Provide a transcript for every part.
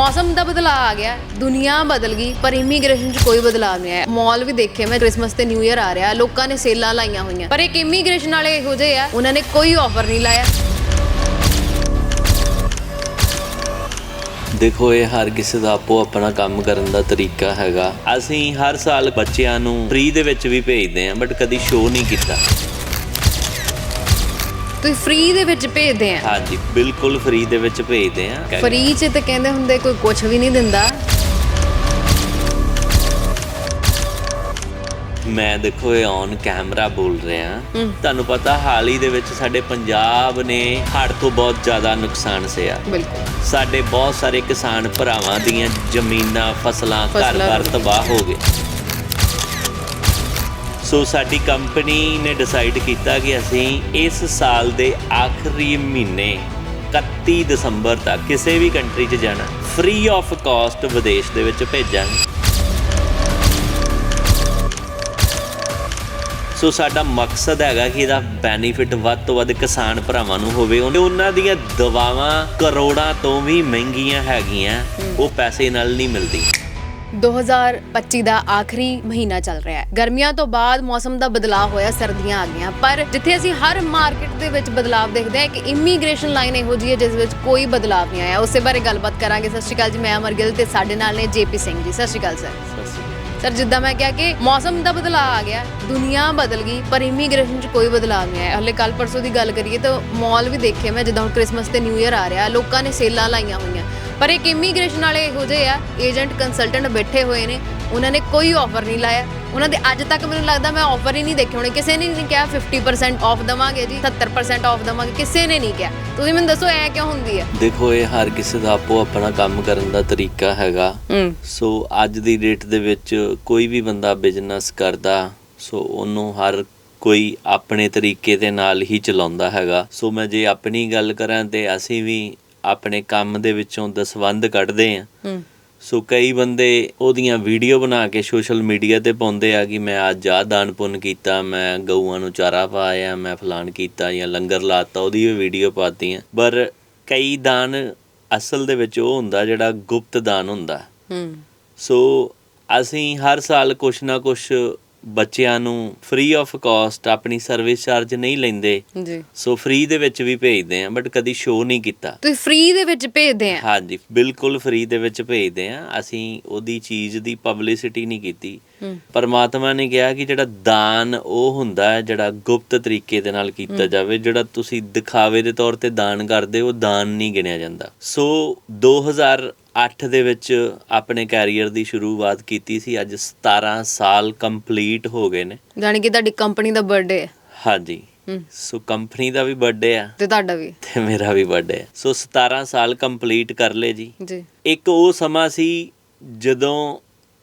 ਮੌਸਮ ਦਾ ਬਦਲਾਅ ਆ ਗਿਆ, ਦੁਨੀਆ ਬਦਲ ਗਈ, ਪਰ ਇਮੀਗ੍ਰੇਸ਼ਨ 'ਚ ਕੋਈ ਬਦਲਾਅ ਨਹੀਂ ਆਇਆ। ਮਾਲ ਵੀ ਦੇਖੇ ਮੈਂ ਕ੍ਰਿਸਮਸ ਤੇ ਨਿਊ ਇਅਰ ਆ ਰਿਹਾ, ਲੋਕਾਂ ਨੇ ਸੇਲਾਂ ਲਾਈਆਂ ਹੋਈਆਂ। ਪਰ ਇੱਕ ਇਮੀਗ੍ਰੇਸ਼ਨ ਵਾਲੇ ਇਹੋ ਜਿਹੇ ਆ, ਉਹਨਾਂ ਨੇ ਕੋਈ ਆਫਰ ਨਹੀਂ ਲਾਇਆ। ਦੇਖੋ, ਇਹ ਹਰ ਕਿਸੇ ਦਾ ਆਪੋ ਆਪਣਾ ਕੰਮ ਕਰਨ ਦਾ ਤਰੀਕਾ ਹੈਗਾ। ਅਸੀਂ ਹਰ ਸਾਲ ਬੱਚਿਆਂ ਨੂੰ ਫ੍ਰੀ ਦੇ ਵਿੱਚ ਵੀ ਭੇਜਦੇ ਹਾਂ ਬਟ ਕਦੀ ਸ਼ੋਅ ਨਹੀਂ ਕੀਤਾ। ਤੁਸੀਂ ਫ੍ਰੀ ਦੇ ਵਿੱਚ ਭੇਜਦੇ ਆ। ਹਾਂਜੀ ਬਿਲਕੁਲ ਫ੍ਰੀ ਦੇ ਵਿੱਚ ਭੇਜਦੇ ਹਾਂ ਫ੍ਰੀ 'ਚ ਤੇ ਕਹਿੰਦੇ ਹੁੰਦੇ ਕੋਈ ਕੁਝ ਵੀ ਨਹੀਂ ਦਿੰਦਾ। ਮੈਂ ਦੇਖੋ ਇਹ ਔਨ ਕੈਮਰਾ ਬੋਲ ਰਿਹਾ। ਤੁਹਾਨੂੰ ਪਤਾ ਹਾਲ ਹੀ ਦੇ ਵਿੱਚ ਸਾਡੇ ਪੰਜਾਬ ਨੇ ਹੜ੍ਹ ਤੋਂ ਬਹੁਤ ਜ਼ਿਆਦਾ ਨੁਕਸਾਨ ਸਿਆ ਬਿਲਕੁਲ। ਸਾਡੇ ਬਹੁਤ ਸਾਰੇ ਕਿਸਾਨ ਭਰਾਵਾਂ ਦੀਆਂ ਜ਼ਮੀਨਾਂ ਫਸਲਾਂ ਫਸਲਾਂ ਘਰ-ਬਾਰ ਤਬਾਹ ਹੋ ਗਏ। ਸੋ ਸਾਡੀ ਕੰਪਨੀ ਨੇ ਡਿਸਾਈਡ ਕੀਤਾ ਕਿ ਅਸੀਂ ਇਸ ਸਾਲ ਦੇ ਆਖਰੀ ਮਹੀਨੇ 31 ਦਸੰਬਰ ਤੱਕ ਕਿਸੇ ਵੀ ਕੰਟਰੀ 'ਚ ਜਾਣਾ ਫ੍ਰੀ ਆਫ ਕਾਸਟ ਵਿਦੇਸ਼ ਦੇ ਵਿੱਚ ਭੇਜਾਂਗੇ। ਸੋ ਸਾਡਾ ਮਕਸਦ ਹੈਗਾ ਕਿ ਇਹਦਾ ਬੈਨੀਫਿਟ ਵੱਧ ਤੋਂ ਵੱਧ ਕਿਸਾਨ ਭਰਾਵਾਂ ਨੂੰ ਹੋਵੇ। ਉਹਨੇ- ਉਹਨਾਂ ਦੀਆਂ ਦਵਾਵਾਂ ਕਰੋੜਾਂ ਤੋਂ ਵੀ ਮਹਿੰਗੀਆਂ ਹੈਗੀਆਂ, ਉਹ ਪੈਸੇ ਨਾਲ ਨਹੀਂ ਮਿਲਦੀ 2025 ਦਾ ਆਖਰੀ ਮਹੀਨਾ ਚੱਲ ਰਿਹਾ ਹੈ। ਗਰਮੀਆਂ ਤੋਂ ਬਾਅਦ ਮੌਸਮ ਦਾ ਬਦਲਾਅ ਹੋਇਆ ਸਰਦੀਆਂ ਆ ਗਈਆਂ ਪਰ ਜਿੱਥੇ ਅਸੀਂ ਹਰ ਮਾਰਕੀਟ ਦੇ ਵਿੱਚ ਬਦਲਾਅ ਦੇਖਦੇ ਹਾਂ ਕਿ ਇਮੀਗ੍ਰੇਸ਼ਨ ਲਾਈਨ ਇਹੋ ਜਿਹੀ ਹੈ ਜਿਸ ਵਿੱਚ ਕੋਈ ਬਦਲਾਅ ਨਹੀਂ ਆਇਆ। ਉਸੇ ਬਾਰੇ ਗੱਲਬਾਤ ਕਰਾਂਗੇ। ਸਤਿ ਸ਼੍ਰੀ ਅਕਾਲ ਜੀ ਮੈਂ ਅਮਰ ਗਿੱਲ ਤੇ ਸਾਡੇ ਨਾਲ ਨੇ ਜੇਪੀ ਸਿੰਘ ਜੀ। ਸਤਿ ਸ਼੍ਰੀ ਅਕਾਲ ਸਰ। ਸਰ ਜਿੱਦਾਂ ਮੈਂ ਕਿਹਾ ਕਿ ਮੌਸਮ ਦਾ ਬਦਲਾਅ ਆ ਗਿਆ ਦੁਨੀਆ ਬਦਲ ਗਈ ਪਰ ਇਮੀਗ੍ਰੇਸ਼ਨ 'ਚ ਕੋਈ ਬਦਲਾਅ ਨਹੀਂ ਆਇਆ। ਹਲੇ ਕੱਲ ਪਰਸੋਂ ਦੀ ਗੱਲ ਕਰੀਏ ਤਾਂ ਮਾਲ ਵੀ ਦੇਖੇ ਮੈਂ ਜਿੱਦਾਂ ਹੁਣ ਕ੍ਰਿਸਮਸ ਤੇ ਨਿਊ ਇਅਰ ਆ ਰਿਹਾ ਲੋਕਾਂ ਨੇ ਸੇਲਾਂ ਲਾਈਆਂ ਹੋਈਆਂ। ਪਰ ਇੱਕ ਇਮੀਗ੍ਰੇਸ਼ਨ ਵਾਲੇ ਇਹੋ ਜਿਹੇ ਆ ਏਜੰਟ ਕੰਸਲਟੈਂਟ ਬੈਠੇ ਹੋਏ ਨੇ ਉਹਨਾਂ ਨੇ ਕੋਈ ਆਫਰ ਨਹੀਂ ਲਾਇਆ। ਉਹਨਾਂ ਦੇ ਅੱਜ ਤੱਕ ਮੈਨੂੰ ਲੱਗਦਾ ਮੈਂ ਆਫਰ ਹੀ ਨਹੀਂ ਦੇਖੇ ਹੋਣੇ। ਕਿਸੇ ਨੇ ਨਹੀਂ ਕਿਹਾ 50% ਆਫ ਦਵਾਂਗੇ ਜੀ 70% ਆਫ ਦਵਾਂਗੇ ਕਿਸੇ ਨੇ ਨਹੀਂ ਕਿਹਾ। ਤੁਸੀਂ ਮੈਨੂੰ ਦੱਸੋ ਐ ਕਿਉਂ ਹੁੰਦੀ ਹੈ ਦੇਖੋ ਇਹ ਹਰ ਕਿਸੇ ਦਾ ਆਪੋ ਆਪਣਾ ਕੰਮ ਕਰਨ ਦਾ ਤਰੀਕਾ ਹੈਗਾ। ਸੋ ਅੱਜ ਦੀ ਡੇਟ ਦੇ ਵਿੱਚ ਕੋਈ ਵੀ ਬੰਦਾ ਬਿਜ਼ਨਸ ਕਰਦਾ ਸੋ ਉਹਨੂੰ ਹਰ ਕੋਈ ਆਪਣੇ ਤਰੀਕੇ ਦੇ ਨਾਲ ਹੀ ਚਲਾਉਂਦਾ ਹੈਗਾ। ਸੋ ਮੈਂ ਜੇ ਆਪਣੀ ਗੱਲ ਕਰਾਂ ਤੇ ਅਸੀਂ ਵੀ ਆਪਣੇ ਕੰਮ ਦੇ ਵਿੱਚੋਂ ਦਸਵੰਧ ਕੱਢਦੇ ਹੂੰ। ਸੋ ਕਈ ਬੰਦੇ ਉਹਦੀਆਂ ਵੀਡੀਓ ਬਣਾ ਕੇ ਸੋਸ਼ਲ ਮੀਡੀਆ ਤੇ ਪਾਉਂਦੇ ਆ ਕਿ ਮੈਂ ਅੱਜ ਆਹ ਦਾਨ ਪੁੰਨ ਕੀਤਾ ਮੈਂ ਗਊਆਂ ਨੂੰ ਚਾਰਾ ਪਾਇਆ ਮੈਂ ਫਲਾਨ ਕੀਤਾ ਜਾਂ ਲੰਗਰ ਲਾਤਾ ਉਹਦੀ ਵੀ ਵੀਡੀਓ ਪਾਤੀਆਂ। ਪਰ ਕਈ ਦਾਨ ਅਸਲ ਦੇ ਵਿੱਚ ਉਹ ਹੁੰਦਾ ਜਿਹੜਾ ਗੁਪਤ ਦਾਨ ਹੁੰਦਾ। ਹੂੰ। ਸੋ ਅਸੀਂ ਹਰ ਸਾਲ ਕੁਛ ਨਾ ਕੁਛ ਬੱਚਿਆਂ ਨੂੰ ਫ੍ਰੀ ਆਫ ਕਾਸਟ ਆਪਣੀ ਸਰਵਿਸ ਚਾਰਜ ਨਹੀਂ ਲੈਂਦੇ ਜੀ। ਸੋ ਫ੍ਰੀ ਦੇ ਵਿੱਚ ਵੀ ਭੇਜਦੇ ਆ ਬਟ ਕਦੀ ਸ਼ੋਅ ਨਹੀਂ ਕੀਤਾ। ਤੁਸੀਂ ਫ੍ਰੀ ਦੇ ਵਿੱਚ ਭੇਜਦੇ ਆ? ਹਾਂਜੀ ਬਿਲਕੁਲ ਫ੍ਰੀ ਦੇ ਵਿੱਚ ਭੇਜਦੇ ਆ। ਅਸੀਂ ਉਹਦੀ ਚੀਜ਼ ਦੀ ਪਬਲਿਸਿਟੀ ਨਹੀਂ ਕੀਤੀ। ਪਰਮਾਤਮਾ ਨੇ ਕਿਹਾ ਕਿ ਜਿਹੜਾ ਦਾਨ ਉਹ ਹੁੰਦਾ ਹੈ ਜਿਹੜਾ ਗੁਪਤ ਤਰੀਕੇ ਦੇ ਨਾਲ ਕੀਤਾ ਜਾਵੇ ਜਿਹੜਾ ਤੁਸੀਂ ਦਿਖਾਵੇ ਦੇ ਤੌਰ ਤੇ ਦਾਨ ਕਰਦੇ ਹੋ ਉਹ ਦਾਨ ਨਹੀਂ ਗਿਣਿਆ ਜਾਂਦਾ। ਸੋ 2008 ਦੇ ਵਿੱਚ ਆਪਣੇ ਕੈਰੀਅਰ ਦੀ ਸ਼ੁਰੂਆਤ ਕੀਤੀ ਸੀ ਅੱਜ 17 ਸਾਲ ਕੰਪਲੀਟ ਹੋ ਗਏ ਨੇ। ਜਾਣੀ ਕਿ ਤੁਹਾਡੀ ਕੰਪਨੀ ਦਾ ਬਰਥਡੇ ਹੈ। ਹਾਂਜੀ। ਸੋ ਕੰਪਨੀ ਦਾ ਵੀ ਬਰਥਡੇ ਆ ਤੇ ਤੁਹਾਡਾ ਵੀ। ਤੇ ਮੇਰਾ ਵੀ ਬਰਥਡੇ ਆ। ਸੋ 17 ਸਾਲ ਕੰਪਲੀਟ ਕਰ ਲਏ ਜੀ। ਜੀ। ਇੱਕ ਉਹ ਸਮਾਂ ਸੀ ਜਦੋਂ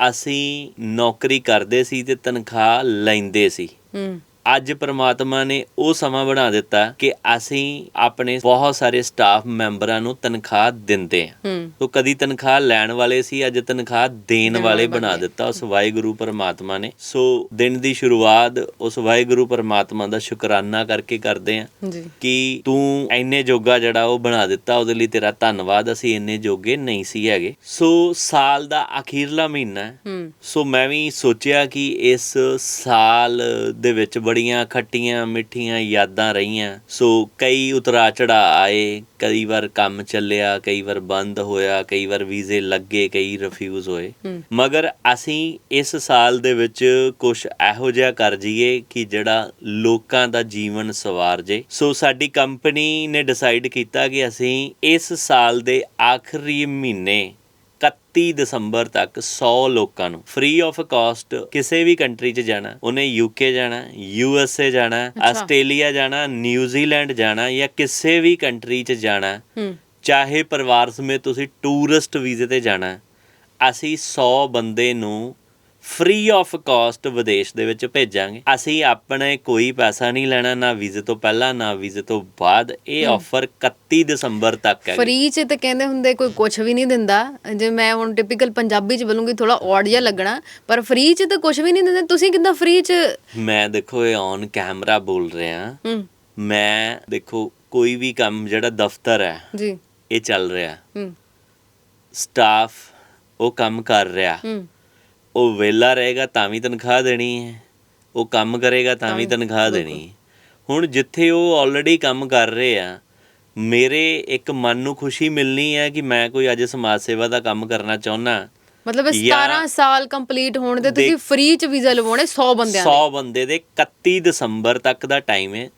ਅਸੀਂ ਨੌਕਰੀ ਕਰਦੇ ਸੀ ਤੇ ਤਨਖਾਹ ਲੈਂਦੇ ਸੀ। ਹੂੰ। ਅੱਜ ਪ੍ਰਮਾਤਮਾ ਨੇ ਉਹ ਸਮਾਂ ਬਣਾ ਦਿੱਤਾ ਕਿ ਅਸੀਂ ਆਪਣੇ ਬਹੁਤ ਸਾਰੇ ਸਟਾਫ ਮੈਂਬਰਾਂ ਨੂੰ ਤਨਖਾਹ ਦਿੰਦੇ ਹਾਂ। ਤੋ ਕਦੀ ਤਨਖਾਹ ਲੈਣ ਵਾਲੇ ਸੀ ਅੱਜ ਤਨਖਾਹ ਦੇਣ ਵਾਲੇ ਬਣਾ ਦਿੱਤਾ ਉਸ ਵਾਹਿਗੁਰੂ ਪਰਮਾਤਮਾ ਨੇ। ਸੋ ਦਿਨ ਦੀ ਸ਼ੁਰੂਆਤ ਉਸ ਵਾਹਿਗੁਰੂ ਪਰਮਾਤਮਾ ਦਾ ਸ਼ੁਕਰਾਨਾ ਕਰਕੇ ਕਰਦੇ ਹਾਂ ਕਿ ਤੂੰ ਐਨੇ ਜੋਗਾ ਜਿਹੜਾ ਉਹ ਬਣਾ ਦਿੱਤਾ ਉਹਦੇ ਲਈ ਤੇਰਾ ਧੰਨਵਾਦ। ਅਸੀਂ ਇੰਨੇ ਜੋਗੇ ਨਹੀਂ ਸੀ ਹੈਗੇ। ਸੋ ਸਾਲ ਦਾ ਅਖੀਰਲਾ ਮਹੀਨਾ ਸੋ ਮੈਂ ਵੀ ਸੋਚਿਆ ਕਿ ਇਸ ਸਾਲ ਦੇ ਵਿੱਚ ਬੜੀਆਂ ਖੱਟੀਆਂ ਮਿੱਠੀਆਂ ਯਾਦਾਂ ਰਹੀਆਂ। ਸੋ ਕਈ ਉਤਰਾ ਚੜਾ ਆਏ ਕਈ ਵਾਰ ਕੰਮ ਚੱਲਿਆ ਕਈ ਵਾਰ ਬੰਦ ਹੋਇਆ ਕਈ ਵਾਰ ਵੀਜ਼ੇ ਲੱਗੇ ਕਈ ਰਿਫਿਊਜ਼ ਹੋਏ। ਮਗਰ ਅਸੀਂ ਇਸ ਸਾਲ ਦੇ ਵਿੱਚ ਕੁਝ ਇਹੋ ਜਿਹਾ ਕਰ ਜਾਈਏ ਕਿ ਜਿਹੜਾ ਲੋਕਾਂ ਦਾ ਜੀਵਨ ਸਵਾਰ ਜੇ। ਸੋ ਸਾਡੀ ਕੰਪਨੀ ਨੇ ਡਿਸਾਈਡ ਕੀਤਾ ਕਿ ਅਸੀਂ ਇਸ ਸਾਲ ਦੇ ਆਖਰੀ ਮਹੀਨੇ 31 ਦਸੰਬਰ ਤੱਕ 100 ਲੋਕਾਂ ਨੂੰ ਫ੍ਰੀ ਆਫ ਕਾਸਟ ਕਿਸੇ ਵੀ ਕੰਟਰੀ 'ਚ ਜਾਣਾ ਉਹਨੇ ਯੂਕੇ ਜਾਣਾ ਯੂ ਐਸ ਏ ਜਾਣਾ ਆਸਟ੍ਰੇਲੀਆ ਜਾਣਾ ਨਿਊਜ਼ੀਲੈਂਡ ਜਾਣਾ ਜਾਂ ਕਿਸੇ ਵੀ ਕੰਟਰੀ 'ਚ ਜਾਣਾ ਚਾਹੇ ਪਰਿਵਾਰ ਸਮੇਤ ਤੁਸੀਂ ਟੂਰਿਸਟ ਵੀਜ਼ੇ ਤੇ ਜਾਣਾ ਅਸੀਂ 100 ਬੰਦੇ ਨੂੰ ਫ੍ਰੀ ਆਫ ਕਾਸਟ ਵਿਦੇਸ਼ ਦੇ ਵਿੱਚ ਭੇਜਾਂਗੇ। ਅਸੀਂ ਆਪਣੇ ਕੋਈ ਪੈਸਾ ਨਹੀਂ ਲੈਣਾ ਨਾ ਵੀਜ਼ੇ ਤੋਂ ਪਹਿਲਾਂ ਨਾ ਵੀਜ਼ੇ ਤੋਂ ਬਾਅਦ। ਇਹ ਆਫਰ 31 ਦਸੰਬਰ ਤੱਕ ਹੈ ਫ੍ਰੀ ਚ ਤੇ ਕਹਿੰਦੇ ਹੁੰਦੇ ਕੋਈ ਕੁਝ ਵੀ ਨਹੀਂ ਦਿੰਦਾ। ਜੇ ਮੈਂ ਹੁਣ ਟਿਪੀਕਲ ਪੰਜਾਬੀ ਚ ਬੋਲੂੰਗੀ ਥੋੜਾ ਔਡ ਜਿਹਾ ਲੱਗਣਾ। ਪਰ ਫ੍ਰੀ ਚ ਤਾਂ ਕੁਝ ਵੀ ਨਹੀਂ ਦਿੰਦੇ। ਤੁਸੀਂ ਕਿੱਦਾਂ ਫ੍ਰੀ ਚ ਮੈਂ ਦੇਖੋ ਇਹ ਔਨ ਕੈਮਰਾ ਬੋਲ ਰਿਹਾ। ਮੈਂ ਦੇਖੋ ਕੋਈ ਵੀ ਕੰਮ ਜਿਹੜਾ ਦਫ਼ਤਰ ਹੈ ਜੀ। ਇਹ ਚੱਲ ਰਿਹਾ। ਹੂੰ ਸਟਾਫ ਉਹ ਕੰਮ ਕਰ ਰਿਹਾ। ਹੂੰ ਉਹ ਵਿਹਲਾ ਰਹੇਗਾ ਤਾਂ ਵੀ ਤਨਖਾਹ ਦੇਣੀ ਹੈ। ਉਹ ਕੰਮ ਕਰੇਗਾ ਤਾਂ ਵੀ ਤਨਖਾਹ ਦੇਣੀ ਹੁਣ ਜਿੱਥੇ ਉਹ ਆਲਰੇਡੀ ਕੰਮ ਕਰ ਰਹੇ ਆ ਮੇਰੇ ਇੱਕ ਮਨ ਨੂੰ ਖੁਸ਼ੀ ਮਿਲਣੀ ਹੈ ਕਿ ਮੈਂ ਕੋਈ ਅੱਜ ਸਮਾਜ ਸੇਵਾ ਦਾ ਕੰਮ ਕਰਨਾ ਚਾਹੁੰਦਾ। ਮਤਲਬ ਇਹ ਜਾਂ- 17 ਸਾਲ ਕੰਪਲੀਟ ਹੋਣ ਦੇ ਤੁਸੀਂ ਫ੍ਰੀ ਚ ਵੀਜ਼ਾ ਲਵਾਉਣੇ 100 ਬੰਦਿਆਂ ਦੇ। 100 ਬੰਦੇ ਦੇ 31 ਦਸੰਬਰ ਤੱਕ ਦਾ ਟਾਈਮ ਹੈ।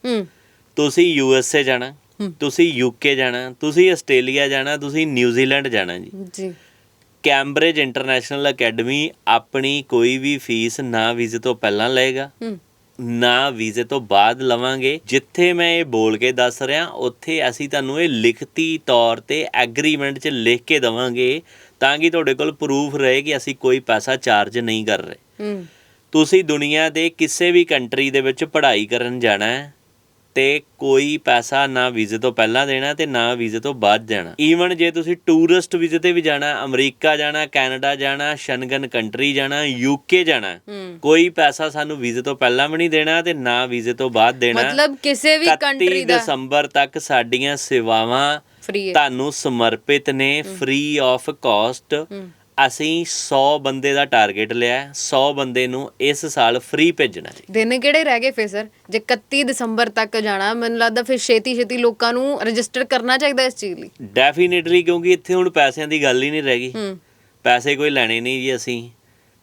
ਤੁਸੀਂ ਯੂ ਐਸ ਏ ਜਾਣਾ। ਤੁਸੀਂ ਯੂਕੇ ਜਾਣਾ ਤੁਸੀਂ ਆਸਟ੍ਰੇਲੀਆ ਜਾਣਾ ਤੁਸੀਂ ਨਿਊਜ਼ੀਲੈਂਡ ਜਾਣਾ ਜੀ। ਜੀ। ਕੈਂਬਰਿਜ ਇੰਟਰਨੈਸ਼ਨਲ ਅਕੈਡਮੀ ਆਪਣੀ ਕੋਈ ਵੀ ਫੀਸ ਨਾ ਵੀਜ਼ੇ ਤੋਂ ਪਹਿਲਾਂ ਲਏਗਾ। ਨਾ ਵੀਜ਼ੇ ਤੋਂ ਬਾਅਦ ਲਵਾਂਗੇ। ਜਿੱਥੇ ਮੈਂ ਇਹ ਬੋਲ ਕੇ ਦੱਸ ਰਿਹਾ ਉੱਥੇ ਅਸੀਂ ਤੁਹਾਨੂੰ ਇਹ ਲਿਖਤੀ ਤੌਰ ਤੇ ਐਗਰੀਮੈਂਟ 'ਚ ਲਿਖ ਕੇ ਦਵਾਂਗੇ ਤਾਂ ਕਿ ਤੁਹਾਡੇ ਕੋਲ ਪ੍ਰੂਫ ਰਹੇ ਕਿ ਅਸੀਂ ਕੋਈ ਪੈਸਾ ਚਾਰਜ ਨਹੀਂ ਕਰ ਰਹੇ। ਤੁਸੀਂ ਦੁਨੀਆ ਦੇ ਕਿਸੇ ਵੀ ਕੰਟਰੀ ਦੇ ਵਿੱਚ ਪੜ੍ਹਾਈ ਕਰਨ ਜਾਣਾ ਹੈ। ਤੇ ਕੋਈ ਪੈਸਾ ਨਾ ਵੀਜ਼ੇ ਤੋਂ ਪਹਿਲਾਂ ਦੇਣਾ ਤੇ ਨਾ ਵੀਜ਼ੇ ਤੋਂ ਬਾਅਦ ਜਾਣਾ। ਈਵਨ ਜੇ ਤੁਸੀਂ ਟੂਰਿਸਟ ਵੀਜ਼ੇ ਤੇ ਵੀ ਜਾਣਾ ਅਮਰੀਕਾ ਜਾਣਾ ਕੈਨੇਡਾ ਜਾਣਾ ਸ਼ਨਗਨ ਕੰਟਰੀ ਜਾਣਾ ਯੂਕੇ ਜਾਣਾ ਕੋਈ ਪੈਸਾ ਸਾਨੂੰ ਵੀਜ਼ੇ ਤੋਂ ਪਹਿਲਾਂ ਵੀ ਨਹੀਂ ਦੇਣਾ ਤੇ ਨਾ ਵੀਜ਼ੇ ਤੋਂ ਬਾਅਦ ਦੇਣਾ। ਮਤਲਬ ਕਿਸੇ ਵੀ 31 ਕੰਟਰੀ ਦਾ। ਦਸੰਬਰ ਤੱਕ ਸਾਡੀਆਂ ਸੇਵਾਵਾਂ ਤੁਹਾਨੂੰ ਸਮਰਪਿਤ ਨੇ ਫ੍ਰੀ ਆਫ ਕਾਸਟ ਅਸੀਂ 100 ਬੰਦੇ ਦਾ ਟਾਰਗੇਟ ਲਿਆ ਹੈ। 100 ਬੰਦੇ ਨੂੰ ਇਸ ਸਾਲ ਫ੍ਰੀ ਭੇਜਣਾ ਜੀ। ਦਿਨ ਕਿਹੜੇ ਰਹਿ ਗਏ ਫੇਰ ਸਰ ਜੇ 31 ਦਸੰਬਰ ਤੱਕ ਜਾਣਾ ਮੈਨੂੰ ਲੱਗਦਾ ਫਿਰ ਛੇਤੀ ਛੇਤੀ ਲੋਕਾਂ ਨੂੰ ਰਜਿਸਟਰ ਕਰਨਾ ਚਾਹੀਦਾ ਇਸ ਚੀਜ਼ ਲਈ। ਡੈਫੀਨਿਟਲੀ ਕਿਉਂਕਿ ਇੱਥੇ ਹੁਣ ਪੈਸਿਆਂ ਦੀ ਗੱਲ ਹੀ ਨਹੀਂ ਰਹਿ ਗਈ। ਹੂੰ। ਪੈਸੇ ਕੋਈ ਲੈਣੇ ਨਹੀਂ ਜੀ ਅਸੀਂ।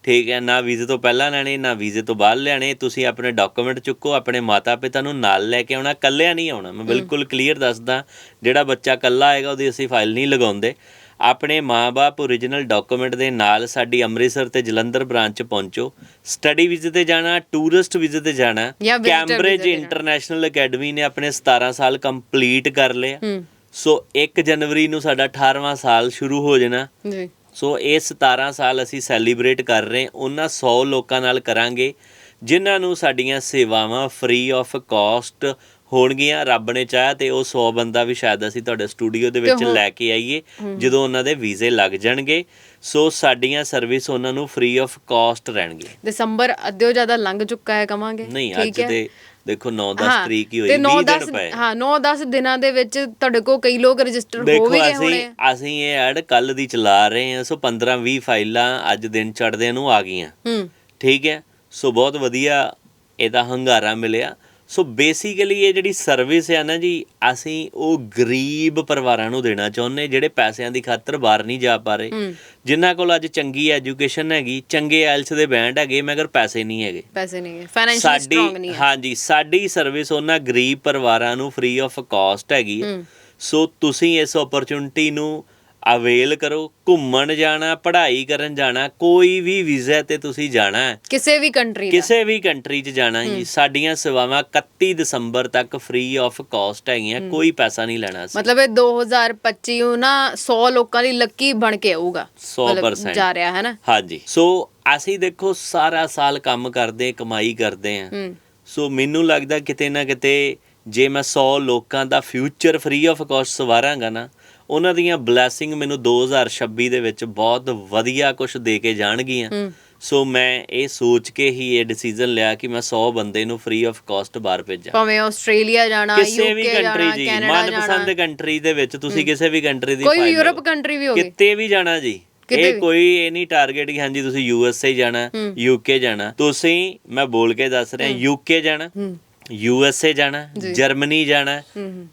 ਠੀਕ ਹੈ ਨਾ ਵੀਜ਼ੇ ਤੋਂ ਪਹਿਲਾਂ ਲੈਣੇ ਨਾ ਵੀਜ਼ੇ ਤੋਂ ਬਾਅਦ ਲੈਣੇ। ਤੁਸੀਂ ਆਪਣੇ ਡਾਕੂਮੈਂਟ ਚੁੱਕੋ ਆਪਣੇ ਮਾਤਾ ਪਿਤਾ ਨੂੰ ਨਾਲ ਲੈ ਕੇ ਆਉਣਾ। ਕੱਲਿਆ ਨਹੀਂ ਆਉਣਾ। ਮੈਂ ਬਿਲਕੁਲ ਕਲੀਅਰ ਦੱਸਦਾ ਜਿਹੜਾ ਬੱਚਾ ਕੱਲਾ ਆਏਗਾ ਉਹਦੀ ਅਸੀਂ ਫਾਈਲ ਨਹੀਂ ਲਗਾਉਂਦੇ। ਆਪਣੇ ਮਾਪੇ origignal ਡਾਕੂਮੈਂਟ ਦੇ ਨਾਲ ਸਾਡੀ ਅੰਮ੍ਰਿਤਸਰ ਤੇ ਜਲੰਧਰ ਬ੍ਰਾਂਚ ਪਹੁੰਚੋ। ਸਟੱਡੀ ਵੀਜ਼ੇ ਤੇ ਜਾਣਾ ਟੂਰਿਸਟ ਵੀਜ਼ੇ ਤੇ ਜਾਣਾ ਜਾਂ visitor ਕੈਂਬਰਿਜ visa ਤੇ ਜਾਣਾ। ਇੰਟਰਨੈਸ਼ਨਲ ਅਕੈਡਮੀ ਨੇ ਆਪਣੇ 17 ਸਾਲ ਕੰਪਲੀਟ ਕਰ ਲਿਆ। ਹੂੰ। ਸੋ 1 ਜਨਵਰੀ ਨੂੰ ਸਾਡਾ 18ਵਾਂ ਸਾਲ ਸ਼ੁਰੂ ਹੋ ਜਾਣਾ। ਜੀ। ਸੋ ਇਹ 17 ਸਾਲ ਅਸੀਂ ਸੈਲੀਬ੍ਰੇਟ ਕਰ ਰਹੇ ਹਾਂ। ਉਹਨਾਂ 100 ਲੋਕਾਂ ਨਾਲ ਕਰਾਂਗੇ ਜਿਨ੍ਹਾਂ ਨੂੰ ਸਾਡੀਆਂ ਸੇਵਾਵਾਂ ਫ੍ਰੀ ਆਫ ਕਾਸਟ ਹੋਣਗੀਆਂ ਰੱਬ ਨੇ ਚਾਹਿਆ ਤੇ ਉਹ 100 ਬੰਦਾ ਵੀ ਸ਼ਾਇਦ ਅਸੀਂ ਤੁਹਾਡੇ ਸਟੂਡੀਓ ਦੇ ਵਿੱਚ ਲੈ ਕੇ ਆਈਏ ਜਦੋਂ ਉਹਨਾਂ ਦੇ ਵੀਜ਼ੇ ਲੱਗ ਜਾਣਗੇ। ਸੋ ਸਾਡੀਆਂ ਸਰਵਿਸ ਉਹਨਾਂ ਨੂੰ ਫ੍ਰੀ ਆਫ ਕਾਸਟ ਰਹਿਣਗੇ ਦਸੰਬਰ ਅੱਧਿਓ ਜ਼ਿਆਦਾ ਲੰਘ ਚੁੱਕਾ ਹੈ ਕਵਾਂਗੇ ਨਹੀਂ ਅੱਜ ਠੀਕ ਹੈ? ਤੇ ਦੇਖੋ 9-10 ਹਾਂ, ਤਰੀਕ ਹੀ ਹੋਈ ਤੇ 20 9 ਦਿਨ 10 ਪਏ। ਹਾਂ 9 10 ਦਿਨਾਂ ਦੇ ਵਿੱਚ ਤੁਹਾਡੇ ਕੋਲ ਕਈ ਲੋਕ ਰਜਿਸਟਰ ਹੋ ਦੇਖੋ ਵੀ ਗਏ ਅਸੀਂ ਹੋਣੇ ਆ। ਅਸੀਂ ਇਹ ਐਡ ਕੱਲ ਦੀ ਚਲਾ ਰਹੇ ਹਾਂ ਸੋ 15-20 ਫਾਈਲਾਂ ਅੱਜ ਦਿਨ ਚੜ੍ਹਦਿਆਂ ਨੂੰ ਆ ਗਈਆਂ। ਹੂੰ। ਠੀਕ ਹੈ? ਸੋ ਬਹੁਤ ਵਧੀਆ ਇਹਦਾ ਹੰਗਾਰਾ ਮਿਲਿਆ। ਸੋ ਬੇਸਿਕਲੀ ਇਹ ਜਿਹੜੀ ਸਰਵਿਸ ਹੈ ਨਾ ਜੀ ਅਸੀਂ ਉਹ ਗਰੀਬ ਪਰਿਵਾਰਾਂ ਨੂੰ ਦੇਣਾ ਚਾਹੁੰਦੇ ਜਿਹੜੇ ਪੈਸਿਆਂ ਦੀ ਖਾਤਰ ਬਾਹਰ ਨਹੀਂ ਜਾ ਪਾ ਰਹੇ। ਜਿਨ੍ਹਾਂ ਕੋਲ ਅੱਜ ਚੰਗੀ ਐਜੂਕੇਸ਼ਨ ਹੈਗੀ ਚੰਗੇ ਆਇਲਸ ਦੇ ਬੈਂਡ ਹੈਗੇ ਮਗਰ ਪੈਸੇ ਨਹੀਂ ਹੈਗੇ। ਪੈਸੇ ਨਹੀਂ ਹੈ ਫਾਈਨੈਂਸ਼ੀਅਲੀ ਸਟਰੋਂਗ ਨਹੀਂ ਹੈ ਹਾਂਜੀ ਸਾਡੀ ਸਰਵਿਸ ਉਹਨਾਂ ਗਰੀਬ ਪਰਿਵਾਰਾਂ ਨੂੰ ਫ੍ਰੀ ਆਫ ਕਾਸਟ ਹੈਗੀ ਸੋ ਤੁਸੀਂ ਇਸ ਓਪਰਚੁਨਿਟੀ ਨੂੰ ਅਵੇਲ ਕਰੋ ਘੁੰਮਣ ਜਾਣਾ ਪੜ੍ਹਾਈ ਕਰਨ ਜਾਣਾ ਕੋਈ ਵੀ ਵੀਜ਼ਾ ਤੇ ਤੁਸੀਂ ਜਾਣਾ ਹੈ। ਕਿਸੇ ਵੀ ਕੰਟਰੀ ਦਾ। ਕਿਸੇ ਵੀ ਕੰਟਰੀ 'ਚ ਜਾਣਾ ਜੀ ਸਾਡੀਆਂ ਸੇਵਾਵਾਂ 31 ਦਸੰਬਰ ਤੱਕ ਫ੍ਰੀ ਆਫ ਕਾਸਟ ਹੈਗੀਆਂ ਕੋਈ ਪੈਸਾ ਨਹੀਂ ਲੈਣਾ ਸੀ ਮਤਲਬ ਇਹ 2025 ਉਹ ਨਾ 100 ਲੋਕਾਂ ਲਈ ਲੱਕੀ ਬਣ ਕੇ ਆਊਗਾ। ਮਤਲਬ 100% ਜਾ ਰਿਹਾ ਹੈ ਨਾ? ਹਾਂਜੀ। ਸੋ ਅਸੀਂ ਦੇਖੋ ਸਾਰਾ ਸਾਲ ਕੰਮ ਕਰਦੇ ਕਮਾਈ ਕਰਦੇ ਆ ਸੋ ਮੈਨੂੰ ਲੱਗਦਾ ਕਿਤੇ ਨਾ ਕਿਤੇ ਜੇ ਮੈਂ 100 ਲੋਕਾਂ ਦਾ ਫਿਊਚਰ ਫ੍ਰੀ ਆਫ ਕਾਸਟ ਸਵਾਰਾਂਗਾ ਨਾ ਉਹਨਾਂ ਦੀਆਂ ਬਲੇਸਿੰਗ ਮੈਨੂੰ 2026 ਦੇ ਵਿੱਚ ਬਹੁਤ ਵਧੀਆ ਕੁਝ ਦੇ ਕੇ ਜਾਣਗੀਆਂ। ਸੋ ਮੈਂ ਇਹ ਸੋਚ ਕੇ ਹੀ ਇਹ ਡਿਸੀਜਨ ਲਿਆ ਕਿ ਮੈਂ 100 ਬੰਦੇ ਨੂੰ ਫ੍ਰੀ ਆਫ ਕਾਸਟ ਬਾਹਰ ਭੇਜਾਂ। ਭਾਵੇਂ ਆਸਟ੍ਰੇਲੀਆ ਜਾਣਾ ਯੂਕੇ ਜਾਣਾ ਕੈਨੇਡਾ ਮਨਪਸੰਦ ਜਾਣਾ। ਕੰਟਰੀ ਦੇ ਵਿੱਚ ਤੁਸੀਂ ਕਿਸੇ ਵੀ ਕੰਟਰੀ ਦੀ ਕੋਈ ਯੂਰਪ। ਕੰਟਰੀ ਵੀ ਹੋਵੇ। ਕਿਤੇ ਵੀ ਜਾਣਾ ਜੀ। ਇਹ। ਕੋਈ ਇਹ ਨਹੀਂ ਟਾਰਗੇਟ ਕਿ ਹਾਂਜੀ ਤੁਸੀਂ ਯੂ ਐਸ ਏ ਜਾਣਾ। ਯੂਕੇ ਜਾਣਾ। ਤੁਸੀਂ ਮੈਂ ਬੋਲ ਕੇ ਦੱਸ ਰਿਹਾ ਯੂਕੇ ਜਾਣਾ। ਯੂ ਐਸ ਏ ਜਾਣਾ। ਜਰਮਨੀ ਜਾਣਾ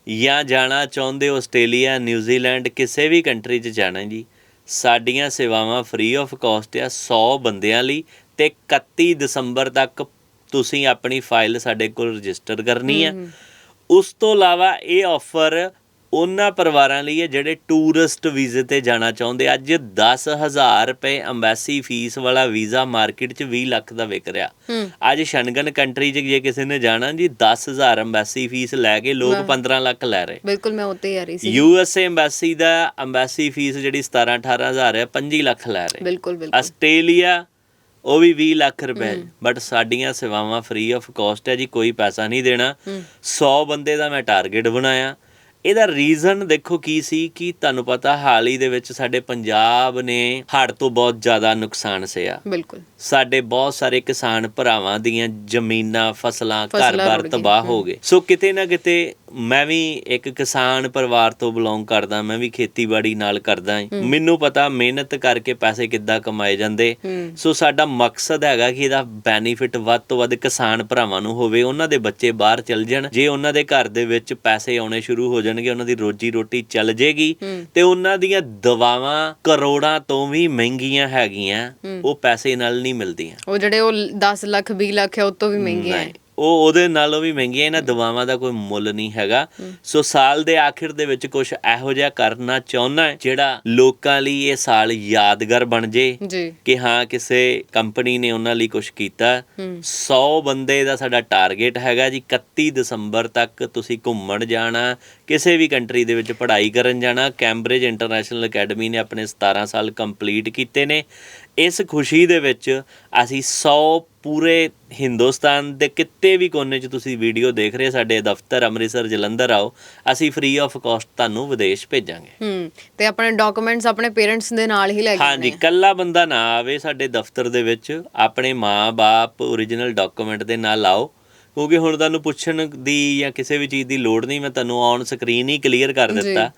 ਜਾਂ ਜਾਣਾ ਚਾਹੁੰਦੇ ਹੋ ਆਸਟ੍ਰੇਲੀਆ ਨਿਊਜ਼ੀਲੈਂਡ ਕਿਸੇ ਵੀ ਕੰਟਰੀ 'ਚ ਜਾਣਾ ਜੀ ਸਾਡੀਆਂ ਸੇਵਾਵਾਂ ਫ੍ਰੀ ਆਫ ਕਾਸਟ ਆ 100 ਬੰਦਿਆਂ ਲਈ ਤੇ 31 ਦਸੰਬਰ ਤੱਕ ਤੁਸੀਂ ਆਪਣੀ ਫਾਈਲ ਸਾਡੇ ਕੋਲ ਰਜਿਸਟਰ ਕਰਨੀ ਹੈ ਉਸ ਤੋਂ ਇਲਾਵਾ ਇਹ ਆਫਰ ਉਹਨਾਂ ਪਰਿਵਾਰਾਂ ਲਈ ਹੈ ਜਿਹੜੇ ਟੂਰਿਸਟ ਵੀਜ਼ੇ ਤੇ ਜਾਣਾ ਚਾਹੁੰਦੇ ਅੱਜ 10000 ਰੁਪਏ ਅੰਬੈਸੀ ਫੀਸ ਵਾਲਾ ਵੀਜ਼ਾ ਮਾਰਕੀਟ 'ਚ 20 ਲੱਖ ਦਾ ਵਿਕ ਰਿਹਾ। ਅੱਜ ਸ਼ਨਗਨ ਕੰਟਰੀ 'ਚ ਜੇ ਕਿਸੇ ਨੇ ਜਾਣਾ ਜੀ 10000 ਅੰਬੈਸੀ ਫੀਸ ਲੈ ਕੇ ਲੋਕ 15 ਲੱਖ ਲੈ ਰਹੇ। ਬਿਲਕੁਲ ਮੈਂ ਉੱਤੇ ਆ ਰਹੀ ਸੀ। ਯੂ ਐਸ ਏ ਅੰਬੈਸੀ ਦਾ ਅੰਬੈਸੀ ਫੀਸ ਜਿਹੜੀ 17 18000 ਹੈ 25 ਲੱਖ ਲੈ ਰਹੇ। ਬਿਲਕੁਲ ਬਿਲਕੁਲ। ਆਸਟ੍ਰੇਲੀਆ ਉਹ ਵੀ 20 ਲੱਖ ਰੁਪਏ। ਬਟ ਸਾਡੀਆਂ ਸੇਵਾਵਾਂ ਫ੍ਰੀ ਆਫ ਕਾਸਟ ਹੈ ਜੀ ਕੋਈ ਪੈਸਾ ਨਹੀਂ ਦੇਣਾ। 100 ਬੰਦੇ ਦਾ ਮੈਂ ਟਾਰਗੇਟ ਬਣਾਇਆ। ਇਹਦਾ ਰੀਜ਼ਨ ਦੇਖੋ ਕੀ ਸੀ ਕਿ ਤੁਹਾਨੂੰ ਪਤਾ ਹਾਲ ਹੀ ਦੇ ਵਿੱਚ ਸਾਡੇ ਪੰਜਾਬ ਨੇ ਹੜ੍ਹ ਤੋਂ ਬਹੁਤ ਜ਼ਿਆਦਾ ਨੁਕਸਾਨ ਸਿਆ ਬਿਲਕੁਲ। ਸਾਡੇ ਬਹੁਤ ਸਾਰੇ ਕਿਸਾਨ ਭਰਾਵਾਂ ਦੀਆਂ ਜ਼ਮੀਨਾਂ ਫਸਲਾਂ ਘਰ-ਬਾਰ। ਤਬਾਹ ਹੋ ਗਏ। ਸੋ ਕਿਤੇ ਨਾ ਕਿਤੇ ਮੈਂ ਵੀ ਇੱਕ ਕਿਸਾਨ ਪਰਿਵਾਰ ਤੋਂ ਬਿਲੋਂਗ ਕਰਦਾ ਮੈਂ ਵੀ ਖੇਤੀਬਾੜੀ ਨਾਲ ਕਰਦਾ ਮੈਨੂੰ ਪਤਾ ਮਿਹਨਤ ਕਰਕੇ ਪੈਸੇ ਕਿੱਦਾਂ ਕਮਾਏ ਜਾਂਦੇ। ਸੋ ਸਾਡਾ ਮਕਸਦ ਹੈਗਾ ਕਿ ਇਹਦਾ ਬੈਨੀਫਿਟ ਵੱਧ ਤੋਂ ਵੱਧ ਕਿਸਾਨ ਭਰਾਵਾਂ ਨੂੰ ਹੋਵੇ ਉਹਨਾਂ ਦੇ ਬੱਚੇ ਬਾਹਰ ਚਲ ਜਾਣ। ਜੇ ਉਹਨਾਂ ਦੇ ਘਰ ਦੇ ਵਿੱਚ ਪੈਸੇ ਆਉਣੇ ਸ਼ੁਰੂ ਹੋ ਜਾਣਗੇ ਉਹਨਾਂ ਦੀ ਰੋਜੀ ਰੋਟੀ ਚੱਲ ਜੇਗੀ। ਤੇ ਉਹਨਾਂ ਦੀਆਂ ਦਵਾਵਾਂ ਕਰੋੜਾਂ ਤੋਂ ਵੀ ਮਹਿੰਗੀਆਂ ਹੈਗੀਆਂ। ਉਹ ਪੈਸੇ ਨਾਲ ਨਹੀਂ ਮਿਲਦੀਆਂ। ਉਹ ਜਿਹੜੇ ਉਹ 10 ਲੱਖ 20 ਲੱਖ ਹੈ ਉਹ ਤੋਂ ਵੀ ਮਹਿੰਗੀਆਂ ਹੈ ਉਹ ਉਹਦੇ ਨਾਲੋਂ ਵੀ ਮਹਿੰਗੀਆਂ ਇਹਨਾਂ ਦਵਾਵਾਂ ਦਾ ਕੋਈ ਮੁੱਲ ਨਹੀਂ ਹੈਗਾ। ਸੋ ਸਾਲ ਦੇ ਆਖਿਰ ਦੇ ਵਿੱਚ ਕੁਝ ਇਹੋ ਜਿਹਾ ਕਰਨਾ ਚਾਹੁੰਦਾ ਹੈ ਜਿਹੜਾ ਲੋਕਾਂ ਲਈ ਇਹ ਸਾਲ ਯਾਦਗਾਰ ਬਣ ਜੇ। ਕਿ ਹਾਂ ਕਿਸੇ ਕੰਪਨੀ ਨੇ ਉਹਨਾਂ ਲਈ ਕੁਝ ਕੀਤਾ। ਹੂੰ। 100 ਬੰਦੇ ਦਾ ਸਾਡਾ ਟਾਰਗੇਟ ਹੈਗਾ ਜੀ 31 ਦਸੰਬਰ ਤੱਕ ਤੁਸੀਂ ਘੁੰਮਣ ਜਾਣਾ ਕਿਸੇ ਵੀ ਕੰਟਰੀ ਦੇ ਵਿੱਚ ਪੜ੍ਹਾਈ ਕਰਨ ਜਾਣਾ। ਕੈਂਬਰਿਜ ਇੰਟਰਨੈਸ਼ਨਲ ਅਕੈਡਮੀ ਨੇ ਆਪਣੇ 17 ਸਾਲ ਕੰਪਲੀਟ ਕੀਤੇ ਨੇ। ਇਸ ਖੁਸ਼ੀ ਦੇ ਵਿੱਚ ਅਸੀਂ 100 ਪੂਰੇ ਹਿੰਦੁਸਤਾਨ ਦੇ ਕਿਤੇ ਵੀ ਕੋਨੇ 'ਚ ਤੁਸੀਂ ਵੀਡੀਓ ਦੇਖ ਰਹੇ ਸਾਡੇ ਦਫ਼ਤਰ ਅੰਮ੍ਰਿਤਸਰ ਜਲੰਧਰ ਆਓ ਅਸੀਂ ਫ੍ਰੀ ਆਫ ਕਾਸਟ ਤੁਹਾਨੂੰ ਵਿਦੇਸ਼ ਭੇਜਾਂਗੇ ਹੂੰ ਤੇ ਆਪਣੇ ਡਾਕੂਮੈਂਟਸ ਆਪਣੇ ਪੇਰੈਂਟਸ ਦੇ ਨਾਲ ਹੀ ਲੈ ਕੇ ਹਾਂਜੀ। ਕੱਲਾ ਬੰਦਾ ਨਾ ਆਵੇ ਸਾਡੇ ਦਫ਼ਤਰ ਦੇ ਵਿੱਚ ਆਪਣੇ ਮਾਂ-ਬਾਪ origignal ਡਾਕੂਮੈਂਟ ਦੇ ਨਾਲ ਆਓ ਕਿਉਂਕਿ ਹੁਣ ਤੁਹਾਨੂੰ ਪੁੱਛਣ ਦੀ ਜਾਂ ਕਿਸੇ ਵੀ ਚੀਜ਼ ਦੀ ਲੋੜ ਨਹੀਂ ਮੈਂ ਤੁਹਾਨੂੰ ਔਨ ਸਕਰੀਨ ਹੀ ਕਲੀਅਰ ਕਰ ਜੀ। ਦਿੱਤਾ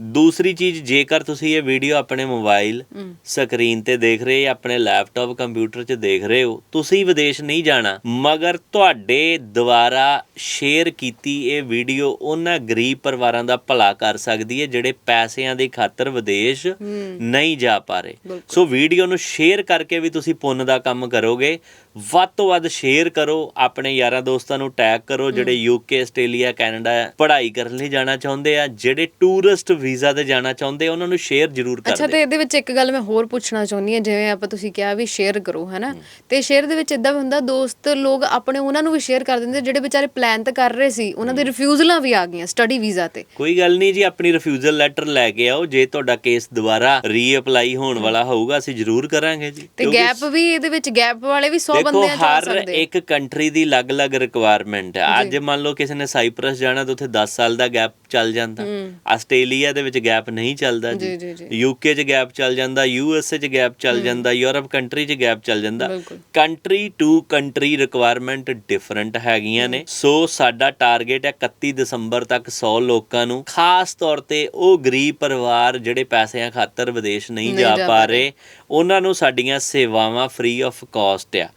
ਦੂਸਰੀ ਚੀਜ਼ ਜੇਕਰ ਤੁਸੀਂ ਇਹ ਵੀਡੀਓ ਆਪਣੇ ਮੋਬਾਈਲ ਹੂੰ। ਸਕਰੀਨ ਤੇ ਦੇਖ ਰਹੇ ਜਾਂ ਆਪਣੇ ਲੈਪਟਾਪ ਕੰਪਿਊਟਰ 'ਚ ਦੇਖ ਰਹੇ ਹੋ ਤੁਸੀਂ ਵਿਦੇਸ਼ ਨਹੀਂ ਜਾਣਾ ਮਗਰ ਤੁਹਾਡੇ ਦੁਆਰਾ ਸ਼ੇਅਰ ਕੀਤੀ ਇਹ ਵੀਡੀਓ ਉਹਨਾਂ ਗਰੀਬ ਪਰਿਵਾਰਾਂ ਦਾ ਭਲਾ ਕਰ ਸਕਦੀ ਹੈ ਜਿਹੜੇ ਪੈਸਿਆਂ ਦੀ ਖਾਤਰ ਵਿਦੇਸ਼ ਹੂੰ। ਨਹੀਂ ਜਾ ਪਾ ਰਹੇ। ਸੋ ਵੀਡੀਓ ਨੂੰ ਸ਼ੇਅਰ ਕਰਕੇ ਵੀ ਤੁਸੀਂ ਪੁੰਨ ਦਾ ਕੰਮ ਕਰੋਗੇ। ਵੱਧ ਤੋਂ ਵੱਧ ਸ਼ੇਅਰ ਕਰੋ ਆਪਣੇ ਯਾਰਾਂ ਦੋਸਤਾਂ ਨੂੰ ਟੈਗ ਕਰੋ ਜਿਹੜੇ ਯੂਕੇ ਆਸਟ੍ਰੇਲੀਆ ਕੈਨੇਡਾ ਪੜ੍ਹਾਈ ਕਰਨ ਲਈ ਜਾਣਾ ਚਾਹੁੰਦੇ ਆ ਜਿਹੜੇ ਟੂਰਿਸਟ ਵੀਜ਼ਾ ਤੇ ਜਾਣਾ ਚਾਹੁੰਦੇ ਉਹਨਾਂ ਨੂੰ ਸ਼ੇਅਰ ਜ਼ਰੂਰ ਕਰ ਅੱਛਾ ਤੇ ਇਹਦੇ ਵਿੱਚ ਇੱਕ ਗੱਲ ਮੈਂ ਹੋਰ ਪੁੱਛਣਾ ਚਾਹੁੰਦੀ ਹਾਂ ਜਿਵੇਂ ਆਪਾਂ ਤੁਸੀਂ ਕਿਹਾ ਵੀ ਸ਼ੇਅਰ ਕਰੋ ਹੈਨਾ? ਤੇ ਸ਼ੇਅਰ ਦੇ ਵਿੱਚ ਇਦਾਂ ਵੀ ਹੁੰਦਾ ਦੋਸਤ ਲੋਕ ਆਪਣੇ ਉਹਨਾਂ ਨੂੰ ਵੀ ਸ਼ੇਅਰ ਕਰ ਦਿੰਦੇ ਜਿਹੜੇ ਵਿਚਾਰੇ ਪਲਾਨ ਤਾਂ ਕਰ ਰਹੇ ਸੀ ਉਹਨਾਂ ਦੇ ਰਿਫਿਊਜ਼ਲਾਂ ਵੀ ਆ ਗਈਆਂ ਸਟੱਡੀ ਵੀਜ਼ਾ ਤੇ। ਕੋਈ ਗੱਲ ਨਹੀਂ ਜੀ ਆਪਣੀ ਰਿਫਿਊਜ਼ਲ ਲੈਟਰ ਲੈ ਕੇ ਆਓ ਜੇ ਤੁਹਾਡਾ ਕੇਸ ਦੁਬਾਰਾ ਰੀਅਪਲਾਈ ਹੋਣ ਵਾਲਾ ਹੋਊਗਾ ਅਸੀਂ ਜ਼ਰੂਰ ਕਰਾਂਗੇ ਜੀ। ਤੇ ਗੈਪ ਵੀ ਇਹਦੇ ਵਿੱਚ ਗੈਪ ਵਾਲੇ ਵੀ 100 ਦੇਖੋ ਬੰਦਿਆਂ ਚ ਆ ਹਰ ਸਕਦੇ ਇੱਕ ਕੰਟਰੀ ਦੀ ਅਲੱਗ-ਅਲੱਗ ਰਿਕੁਆਇਰਮੈਂਟ ਹੈ। ਅੱਜ ਮੰਨ ਲਓ ਕਿਸੇ ਨੇ ਸਾਈਪ੍ਰਸ ਜਾਣਾ ਤਾਂ ਉੱਥੇ 10 ਸਾਲ ਦਾ ਗੈਪ ਚੱਲ ਜਾਂਦਾ। ਆਸਟ੍ਰੇਲੀਆ ਦੇ ਵਿੱਚ ਗੈਪ ਨਹੀਂ ਚੱਲਦਾ ਜੀ। ਯੂਕੇ 'ਚ ਗੈਪ ਚੱਲ ਜਾਂਦਾ ਯੂਐਸਏ 'ਚ ਗੈਪ ਚੱਲ ਜਾਂਦਾ ਯੂਰਪ ਕੰਟਰੀ 'ਚ ਗੈਪ ਚੱਲ ਜਾਂਦਾ। Country to country requirement different ਹੈਗੀਆਂ ਨੇ। ਸੋ ਸਾਡਾ ਟਾਰਗੇਟ ਹੈ 31 ਦਸੰਬਰ ਤੱਕ 100 ਲੋਕਾਂ ਨੂੰ। ਖਾਸ ਤੌਰ ਤੇ ਉਹ ਗਰੀਬ ਪਰਿਵਾਰ ਜਿਹੜੇ ਪੈਸਿਆਂ ਖਾਤਰ ਵਿਦੇਸ਼ ਨਹੀਂ ਜਾ ਪਾ ਰਹੇ ਉਹਨਾਂ ਨੂੰ ਸਾਡੀਆਂ ਸੇਵਾਵਾਂ ਫ੍ਰੀ ਆਫ ਕਾਸਟ ਆ।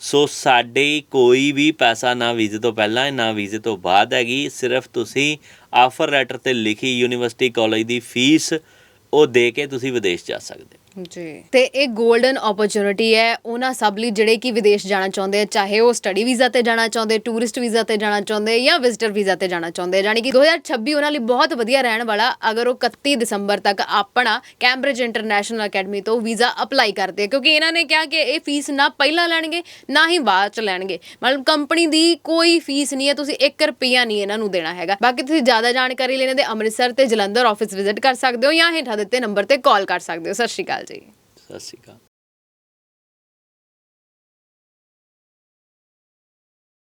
ਸੋ ਸਾਡੇ ਕੋਈ ਵੀ ਪੈਸਾ ਨਾ ਵੀਜ਼ੇ ਤੋਂ ਪਹਿਲਾਂ ਨਾ ਵੀਜ਼ੇ ਤੋਂ ਬਾਅਦ ਹੈਗੀ, ਸਿਰਫ ਤੁਸੀਂ ਆਫਰ ਲੈਟਰ ਤੇ ਲਿਖੀ ਯੂਨੀਵਰਸਿਟੀ ਕਾਲਜ ਦੀ ਫੀਸ ਉਹ ਦੇ ਕੇ ਤੁਸੀਂ ਵਿਦੇਸ਼ ਜਾ ਸਕਦੇ ਹੋ। ਜੀ। ਤੇ ਇਹ 골ਡਨ ਓਪਰਚੁਨਿਟੀ ਹੈ। ਉਹਨਾਂ ਸਭ ਲਈ ਜਿਹੜੇ ਕਿ ਵਿਦੇਸ਼ ਜਾਣਾ ਚਾਹੁੰਦੇ ਆ, ਚਾਹੇ ਉਹ ਸਟੱਡੀ ਵੀਜ਼ਾ ਤੇ ਜਾਣਾ ਚਾਹੁੰਦੇ ਟੂਰਿਸਟ ਵੀਜ਼ਾ ਤੇ ਜਾਣਾ ਚਾਹੁੰਦੇ ਜਾਂ ਵਿਜ਼ਿਟਰ ਵੀਜ਼ਾ ਤੇ ਜਾਣਾ ਚਾਹੁੰਦੇ ਯਾਨੀ ਕਿ 2026 ਉਹਨਾਂ ਲਈ ਬਹੁਤ ਵਧੀਆ ਰਹਿਣ ਵਾਲਾ, ਅਗਰ ਉਹ 31 ਦਸੰਬਰ ਤੱਕ ਆਪਣਾ ਕੈਂਬਰਿਜ ਇੰਟਰਨੈਸ਼ਨਲ ਅਕੈਡਮੀ ਤੋਂ ਵੀਜ਼ਾ ਅਪਲਾਈ ਕਰਦੇ ਕਿਉਂਕਿ ਇਹਨਾਂ ਨੇ ਕਿਹਾ ਕਿ ਇਹ ਫੀਸ ਨਾ ਪਹਿਲਾਂ ਲੈਣਗੇ, ਨਾ ਹੀ ਬਾਅਦ ਚ ਲੈਣਗੇ। ਮਤਲਬ ਕੰਪਨੀ ਦੀ ਕੋਈ ਫੀਸ ਨਹੀਂ ਹੈ, ਤੁਸੀਂ 1 ਰੁਪਿਆ ਨਹੀਂ ਇਹਨਾਂ ਨੂੰ ਦੇਣਾ ਹੈਗਾ। ਬਾਕੀ ਤੁਸੀਂ ਜ਼ਿਆਦਾ ਜਾਣਕਾਰੀ ਲੈਣੇ ਦੇ ਅੰਮ੍ਰਿਤਸਰ ਤੇ ਜਲੰਧਰ ਆਫਿਸ ਵਿਜ਼ਿਟ ਕਰ ਸਕਦੇ ਹੋ ਜਾਂ ਹੇਠਾਂ ਦਿੱਤੇ ਨੰਬਰ ਤੇ ਕਾਲ ਕਰ ਸਕਦੇ ਹੋ। ਸਤਿ ਸ਼੍ਰੀ ਅਕਾਲ ਜੀ। ਸਤਿ ਸ਼੍ਰੀ ਅਕਾਲ।